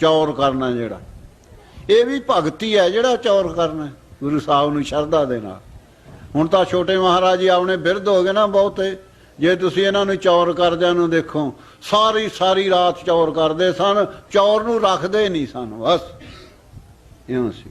ਚੌਰ ਕਰਨਾ ਜਿਹੜਾ। ਇਹ ਵੀ ਭਗਤੀ ਹੈ ਜਿਹੜਾ ਚੌਰ ਕਰਨਾ। ਗੁਰੂ ਸਾਹਿਬ ਨੂੰ ਸ਼ਰਧਾ ਦੇ ਨਾਲ। ਹੁਣ ਤਾਂ ਛੋਟੇ ਮਹਾਰਾਜ ਜੀ ਆਪਣੇ ਬਿਰਧ ਹੋ ਗਏ ਨਾ ਬਹੁਤੇ। ਜੇ ਤੁਸੀਂ ਇਹਨਾਂ ਨੂੰ ਚੌਰ ਕਰਦਿਆਂ ਨੂੰ ਦੇਖੋ, ਸਾਰੀ ਸਾਰੀ ਰਾਤ ਚੌਰ ਕਰਦੇ ਸਨ, ਚੌਰ ਨੂੰ ਰੱਖਦੇ ਨਹੀਂ ਸਨ, ਬਸ। ਇਉਂ ਸੀ।